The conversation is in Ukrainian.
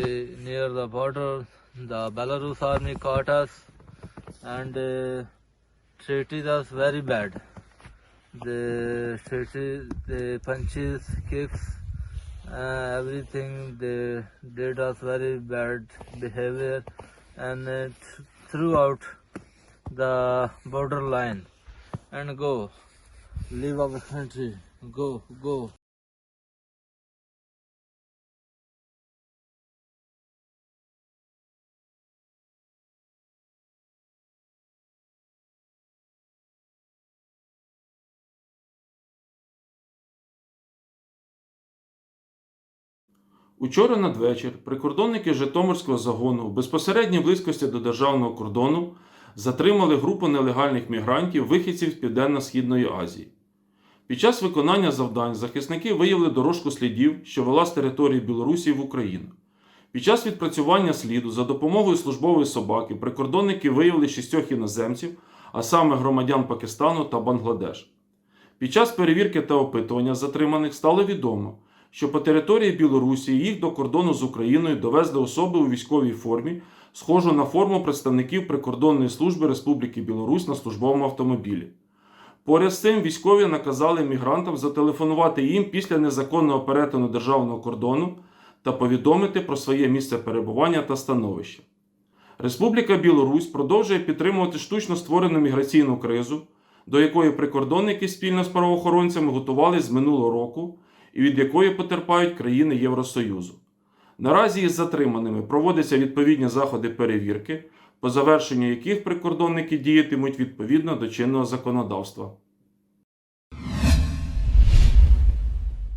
near the border, the Belarus army caught us and uh, treated us very bad. They treated the punches, kicks, uh, everything. They did us very bad behavior and uh, th- throughout the border line and go leave our country. Go, go. Учора надвечір прикордонники Житомирського загону в безпосередній близькості до державного кордону затримали групу нелегальних мігрантів, вихідців з Південно-Східної Азії. Під час виконання завдань захисники виявили дорожку слідів, що вела з території Білорусі в Україну. Під час відпрацювання сліду за допомогою службової собаки прикордонники виявили шістьох іноземців, а саме громадян Пакистану та Бангладеш. Під час перевірки та опитування затриманих стало відомо, що по території Білорусі їх до кордону з Україною довезли особи у військовій формі, схожу на форму представників прикордонної служби Республіки Білорусь на службовому автомобілі. Поряд з цим військові наказали мігрантам зателефонувати їм після незаконного перетину державного кордону та повідомити про своє місце перебування та становище. Республіка Білорусь продовжує підтримувати штучно створену міграційну кризу, до якої прикордонники спільно з правоохоронцями готувалися з минулого року і від якої потерпають країни Євросоюзу. Наразі із затриманими проводяться відповідні заходи перевірки, по завершенню яких прикордонники діятимуть відповідно до чинного законодавства.